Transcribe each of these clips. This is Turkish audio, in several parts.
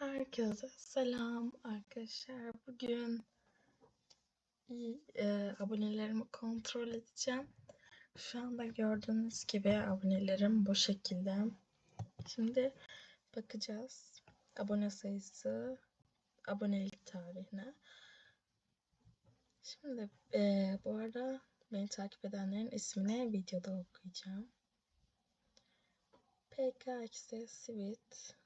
Herkese selam arkadaşlar. Bugün e, abonelerimi kontrol edeceğim. Şu anda gördüğünüz gibi abonelerim bu şekilde. Şimdi bakacağız abone sayısı, abonelik tarihine. Şimdi e, bu arada beni takip edenlerin ismini videoda okuyacağım. PKX Sweet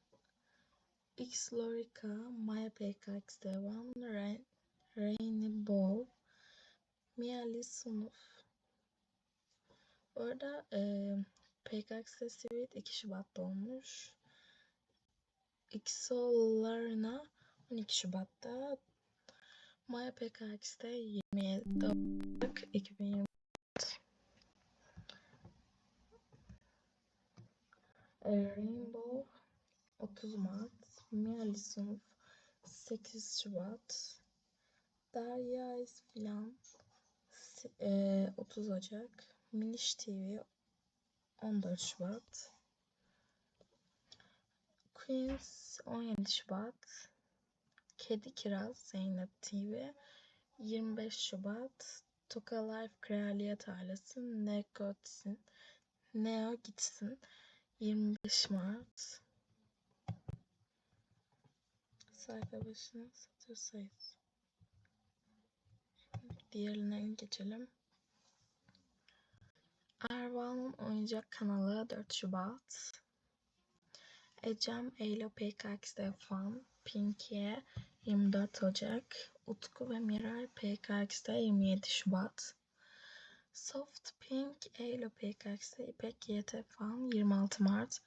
X Lorica, Maya PKX1, Rain, Rainbow, Mia Sunuf. Bu arada e, PKX Sweet 2 Şubat'ta olmuş. Xolarna 12 Şubat'ta. Maya PKX'de 27 Ocak 2020. Rainbow 30 Mart. Mia Lisonov 8 Şubat. Derya İsfilan e, 30 Ocak. Miniş TV 14 Şubat. Queens 17 Şubat. Kedi Kiraz Zeynep TV 25 Şubat. Toka Life Kraliyet Ailesi Gitsin Neo Gitsin 25 Mart. Sayfa başına satır sayısı. Diğerine geçelim. Ervan'ın oyuncak kanalı 4 Şubat. Ecem Eylül PKX'de fan. Pinkiye 24 Ocak. Utku ve Miray PKX'de 27 Şubat. Soft Pink Eylül PKX'de İpek YT fan 26 Mart.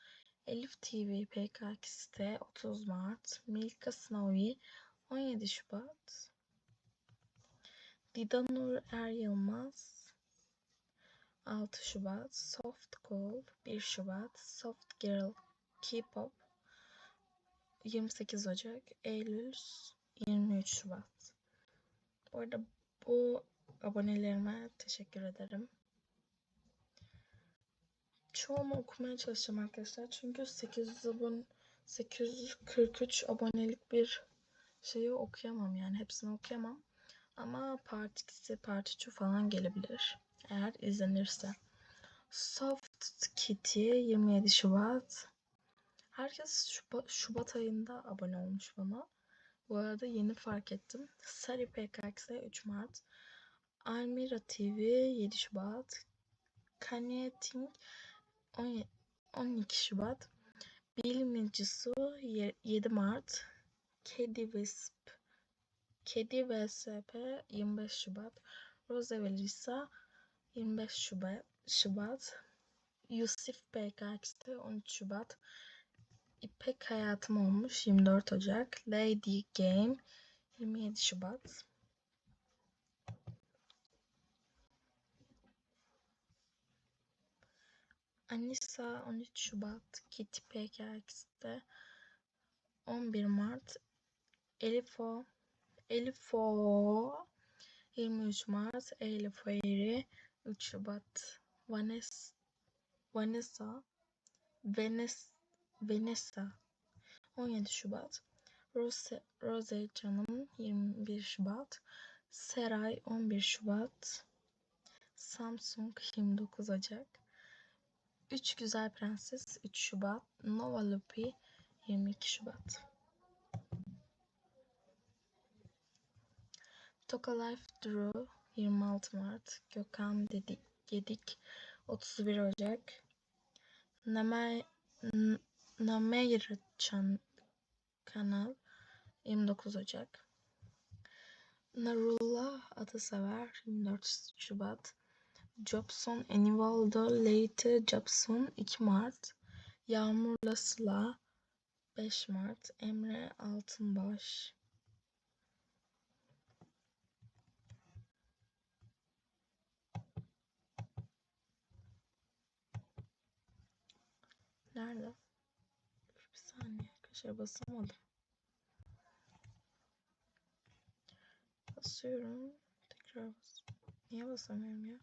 Elif TV PKX'de 30 Mart, Milka Snowy 17 Şubat, Didanur Er Yılmaz 6 Şubat, Soft Cool 1 Şubat, Soft Girl K-pop 28 Ocak, Eylül 23 Şubat. Bu arada bu abonelerime teşekkür ederim çoğunu okumaya çalışacağım arkadaşlar. Çünkü 800 abone 843 abonelik bir şeyi okuyamam yani hepsini okuyamam. Ama part 2'si, part 3'ü falan gelebilir. Eğer izlenirse. Soft Kitty 27 Şubat. Herkes Şubat, Şubat ayında abone olmuş bana. Bu arada yeni fark ettim. Sari PKX 3 Mart. Almira TV 7 Şubat. Kanye Ting 12 Şubat. Bilim Su 7 Mart. Kedi Wisp Kedi VSP 25 Şubat. Rose ve Lisa 25 Şubat. Şubat. Yusuf PKX'te 13 Şubat. İpek Hayatım olmuş 24 Ocak. Lady Game 27 Şubat. Anissa 13 Şubat, Kitty PKX'de 11 Mart, Elifo, Elifo 23 Mart, Elif Eğri 3 Şubat, Vanessa, Vanessa, Venes, Vanessa 17 Şubat, Rose, Rose Canım 21 Şubat, Seray 11 Şubat, Samsung 29 Ocak, Üç Güzel Prenses 3 Şubat, Nova Lupi 22 Şubat. Toka Life Drew 26 Mart, Gökhan Dedik, Gedik 31 Ocak, Namay, Nameyr Çan Kanal 29 Ocak, Narullah Atasever 24 Şubat, Jobson Enivaldo Leite Jobson 2 Mart Yağmurla Sıla 5 Mart Emre Altınbaş Nerede? bir saniye arkadaşlar basamadım. Basıyorum. Tekrar bas. Niye basamıyorum ya?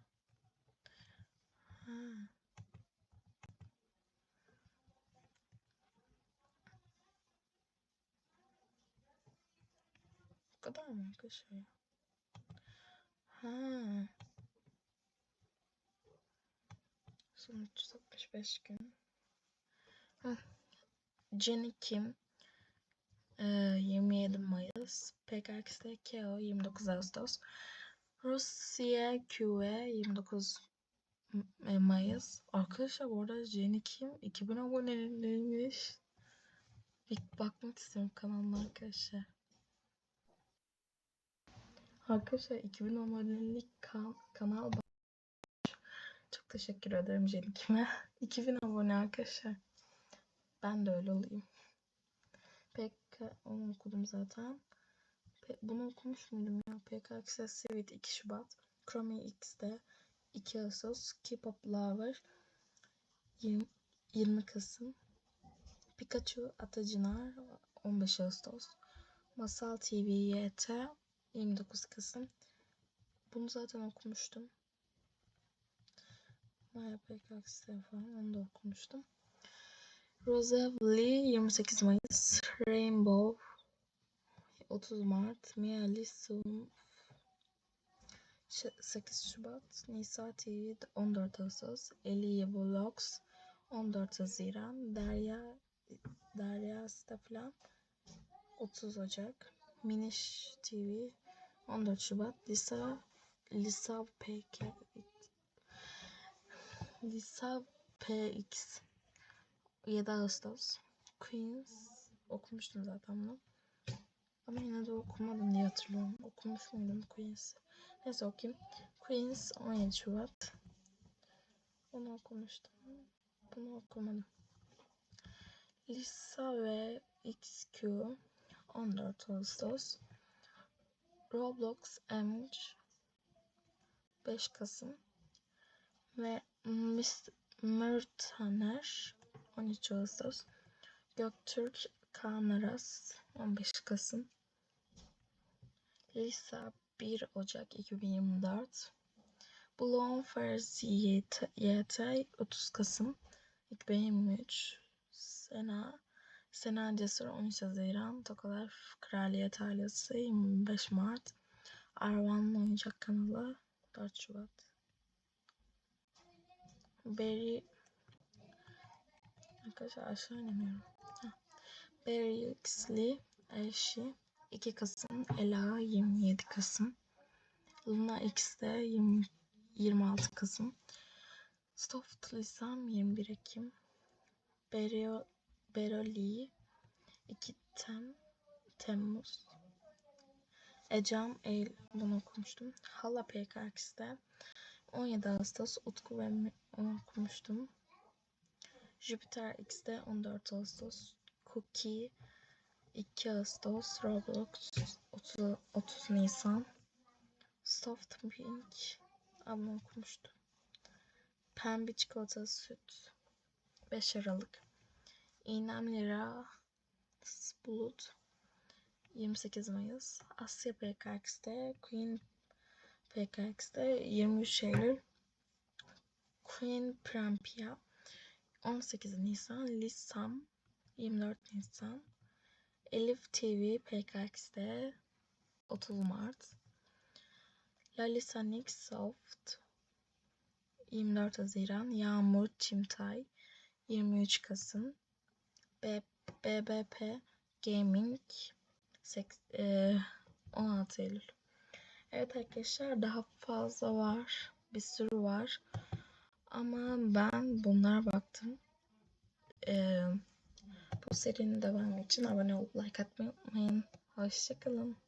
Kadar mı arkadaşlar? Ha. Son 365 gün. Heh. Jenny Kim e, 27 Mayıs. PKX'de KO 29 Ağustos. Rusya QE 29 M- e, Mayıs. Arkadaşlar bu arada Jenny Kim 2000 aboneliymiş. Bir bakmak istiyorum kanalına arkadaşlar. Arkadaşlar 2000 abonelik kan- kanal. Çok teşekkür ederim Jenny Kim'e. 2000 abone arkadaşlar. Ben de öyle olayım. PK onu okudum zaten. Pe- bunu okumuş muydum ya? PK Access Sweet 2 Şubat. Chromie X'de 2 Ağustos. K-pop Lover 20, 20 Kasım. Pikachu Atacınar 15 Ağustos. Masal TV YT 29 Kasım. Bunu zaten okumuştum. Maya PKX falan onu da okumuştum. Rosevli 28 Mayıs. Rainbow 30 Mart. Mia Lisum 8 Şubat. Nisa TV 14 Ağustos. Eliye Vlogs 14 Haziran. Derya Derya Stefan 30 Ocak. Miniş TV 14 Şubat. Lisa Lisa PK Lisa PX 7 Ağustos. Queens okumuştum zaten bunu. Ama yine de okumadım diye hatırlıyorum. Okumuş muydum Queens'i? Neyse okuyayım. Queens 17 Şubat. Onu okumuştum. Bunu okumadım. Lisa ve XQ 14 Ağustos. Roblox Emge 5 Kasım. Ve Mürtaner 13 Ağustos. Göktürk Kaan Aras 15 Kasım. Lisa 1 Ocak 2024. Blown Fairs YT, YT 30 Kasım 2023. Sena Sena Cesur 13 Haziran. Tokalar Kraliyet Ailesi 25 Mart. Arvan'ın oyuncak kanalı 4 Şubat. Berry Arkadaşlar aşağı inemiyorum. Heh. Barry Xley eşi 2 Kasım, Ela 27 Kasım, Luna X'de 20, 26 Kasım, Soft Lisam 21 Ekim, Berio, Beroli 2 Tem, Temmuz, Ecem Eylül bunu okumuştum. Hala PKX'de 17 Ağustos Utku ve onu okumuştum. Jupiter X'de 14 Ağustos. Cookie 2 Ağustos. Roblox 30, 30 Nisan. Soft Pink ama okumuştum. Pembe çikolata süt 5 Aralık. İğnem Lira Bulut 28 Mayıs. Asya PKX'de Queen PKX'de 23 Eylül. Queen Prampia 18 Nisan, Lisam 24 Nisan, Elif TV PKX'de 30 Mart, Lalisa Soft 24 Haziran, Yağmur Çimtay 23 Kasım, B BBP Gaming sek- eee, 16 Eylül. Evet arkadaşlar daha fazla var. Bir sürü var. Ama ben bunlara baktım. Ee, bu serinin devamı için abone olup like atmayı unutmayın. Hoşçakalın.